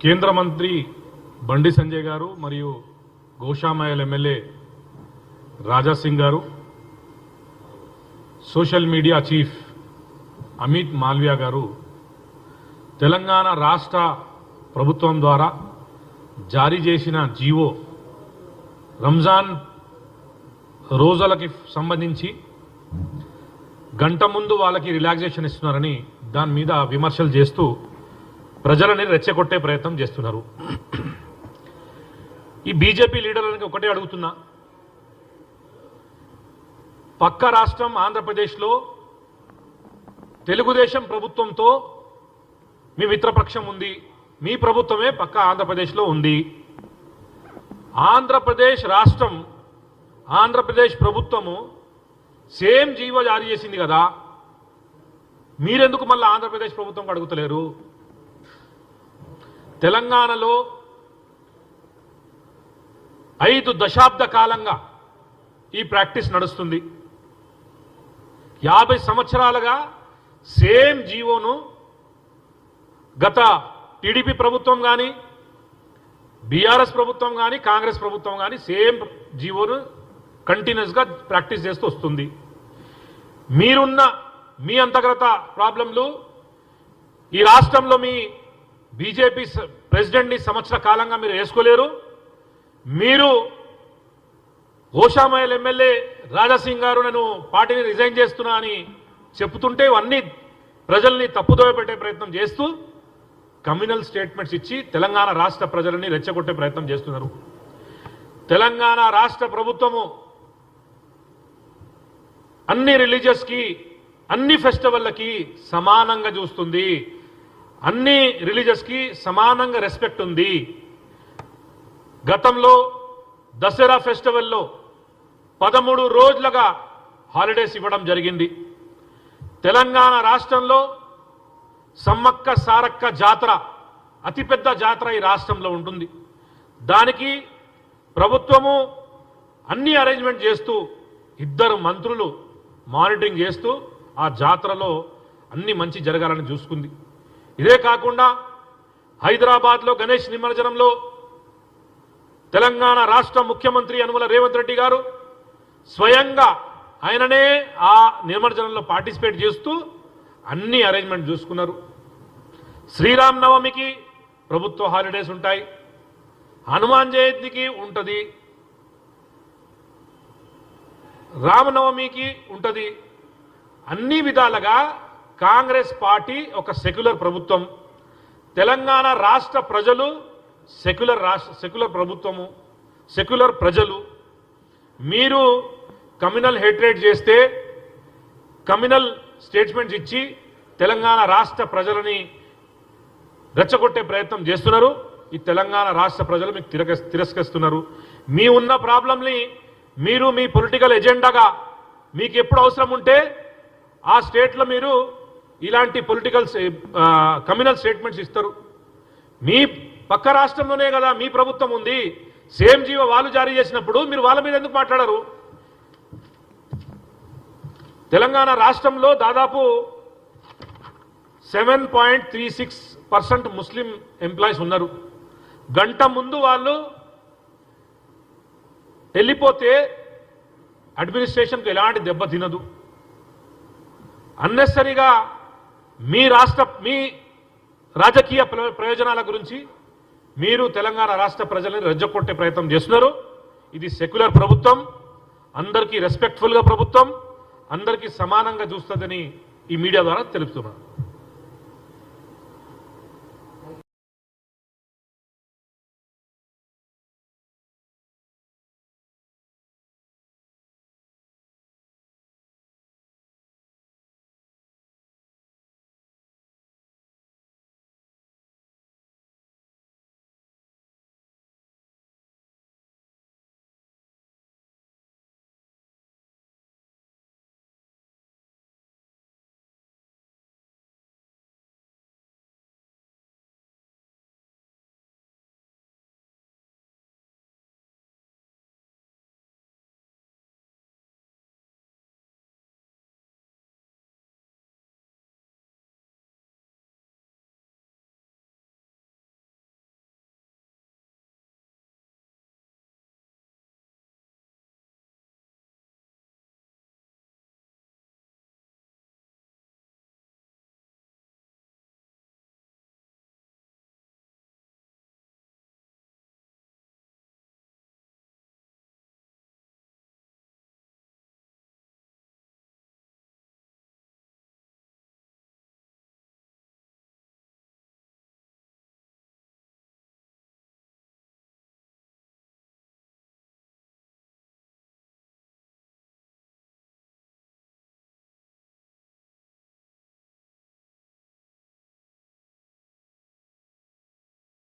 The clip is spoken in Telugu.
కేంద్ర మంత్రి బండి సంజయ్ గారు మరియు Goshamahal M L A Rajasingh గారు social media chief Amit Malviya గారు తెలంగాణ రాష్ట్ర ప్రభుత్వం ద్వారా జారీ చేసిన జీవో రంజాన్ రోజులకి సంబంధించి గంట ముందు వాళ్ళకి రిలాక్సేషన్ ఇస్తున్నారని దాని మీద విమర్శలు చేస్తూ ప్రజలని రెచ్చగొట్టే ప్రయత్నం చేస్తున్నారు. ఈ బీజేపీ లీడర్లకి ఒకటే అడుగుతున్నా. పక్క రాష్ట్రం ఆంధ్రప్రదేశ్లో తెలుగుదేశం ప్రభుత్వంతో మీ మిత్రపక్షం ఉంది. మీ ప్రభుత్వమే పక్క ఆంధ్రప్రదేశ్లో ఉంది. ఆంధ్రప్రదేశ్ రాష్ట్రం ఆంధ్రప్రదేశ్ ప్రభుత్వము సేమ్ జీవో జారీ చేసింది కదా. మీరెందుకు మళ్ళీ ఆంధ్రప్రదేశ్ ప్రభుత్వం అడుగుతలేరు? తెలంగాణలో ఐదు దశాబ్ద కాలంగా ఈ ప్రాక్టీస్ నడుస్తుంది. యాభై సంవత్సరాలుగా సేమ్ జీవోను గత టీడీపీ ప్రభుత్వం కానీ బీఆర్ఎస్ ప్రభుత్వం కానీ కాంగ్రెస్ ప్రభుత్వం కానీ సేమ్ జీవోను కంటిన్యూస్గా ప్రాక్టీస్ చేస్తూ వస్తుంది. మీరున్న మీ అంతర్గత ప్రాబ్లంలు ఈ రాష్ట్రంలో మీ బీజేపీ స- ప్రెసిడెంట్ని సంవత్సర కాలంగా మీరు వేసుకోలేరు. మీరు ఓషామయల్ ఎమ్మెల్యే రాజాసింగ్ గారు నేను పార్టీని రిజైన్ చేస్తున్నా అని చెప్తుంటే ఇవన్నీ ప్రజల్ని తప్పుదోవ పెట్టే ప్రయత్నం చేస్తూ కమ్యూనల్ స్టేట్మెంట్స్ ఇచ్చి తెలంగాణ రాష్ట్ర ప్రజలని రెచ్చగొట్టే ప్రయత్నం చేస్తున్నారు. తెలంగాణ రాష్ట్ర ప్రభుత్వము అన్ని రిలీజియస్కి అన్ని ఫెస్టివల్లకి సమానంగా చూస్తుంది. అన్ని రిలీజియస్కి సమానంగా రెస్పెక్ట్ ఉంది. గతంలో దసరా ఫెస్టివల్లో పదమూడు రోజులుగా హాలిడేస్ ఇవ్వడం జరిగింది. తెలంగాణ రాష్ట్రంలో సమ్మక్క సారక్క జాతర అతిపెద్ద జాతర ఈ రాష్ట్రంలో ఉంటుంది. దానికి ప్రభుత్వము అన్ని అరేంజ్మెంట్ చేస్తూ ఇద్దరు మంత్రులు మానిటరింగ్ చేస్తూ ఆ జాతరలో అన్ని మంచి జరగాలని చూసుకుంది. ఇదే కాకుండా హైదరాబాద్లో గణేష్ నిమజ్జనంలో తెలంగాణ రాష్ట్ర ముఖ్యమంత్రి యనుమల రేవంత్ రెడ్డి గారు స్వయంగా ఆయననే ఆ నిమజ్జనంలో పార్టిసిపేట్ చేస్తూ అన్ని అరేంజ్మెంట్ చూసుకున్నారు. శ్రీరామ్ నవమికి ప్రభుత్వ హాలిడేస్ ఉంటాయి. హనుమాన్ జయంతికి ఉంటుంది. రామనవమికి ఉంటుంది. అన్ని విధాలుగా కాంగ్రెస్ పార్టీ ఒక సెక్యులర్ ప్రభుత్వం. తెలంగాణ రాష్ట్ర ప్రజలు సెక్యులర్ రాష్ట్ర సెక్యులర్ ప్రభుత్వము సెక్యులర్ ప్రజలు. మీరు కమ్యూనల్ హెట్రేట్ చేస్తే కమ్యూనల్ స్టేట్మెంట్స్ ఇచ్చి తెలంగాణ రాష్ట్ర ప్రజలని రెచ్చగొట్టే ప్రయత్నం చేస్తున్నారు. ఈ తెలంగాణ రాష్ట్ర ప్రజలు మీకు తిరగ తిరస్కరిస్తున్నారు. మీ ఉన్న ప్రాబ్లంని మీరు మీ పొలిటికల్ ఎజెండాగా మీకు ఎప్పుడు అవసరం ఉంటే ఆ స్టేట్లో మీరు ఇలాంటి పొలిటికల్ కమ్యూనల్ స్టేట్మెంట్స్ ఇస్తారు. మీ పక్క రాష్ట్రంలోనే కదా మీ ప్రభుత్వం ఉంది. సేమ్ జీవ వాళ్ళు జారీ చేసినప్పుడు మీరు వాళ్ళ మీద ఎందుకు మాట్లాడరు? తెలంగాణ రాష్ట్రంలో దాదాపు seven point three six percent Muslim employees ఉన్నారు. గంట ముందు వాళ్ళు వెళ్ళిపోతే అడ్మినిస్ట్రేషన్కి ఎలాంటి దెబ్బ తినదు. అన్నెసరిగా మీ రాష్ట్ర మీ రాజకీయ ప్రయోజనాల గురించి మీరు తెలంగాణ రాష్ట్ర ప్రజల్ని రెచ్చగొట్టే ప్రయత్నం చేస్తున్నారు. ఇది సెక్యులర్ ప్రభుత్వం. అందరికీ రెస్పెక్ట్ఫుల్గా ప్రభుత్వం. అందరికీ సమానంగా చూస్తుందని ఈ మీడియా ద్వారా తెలుపుతున్నారు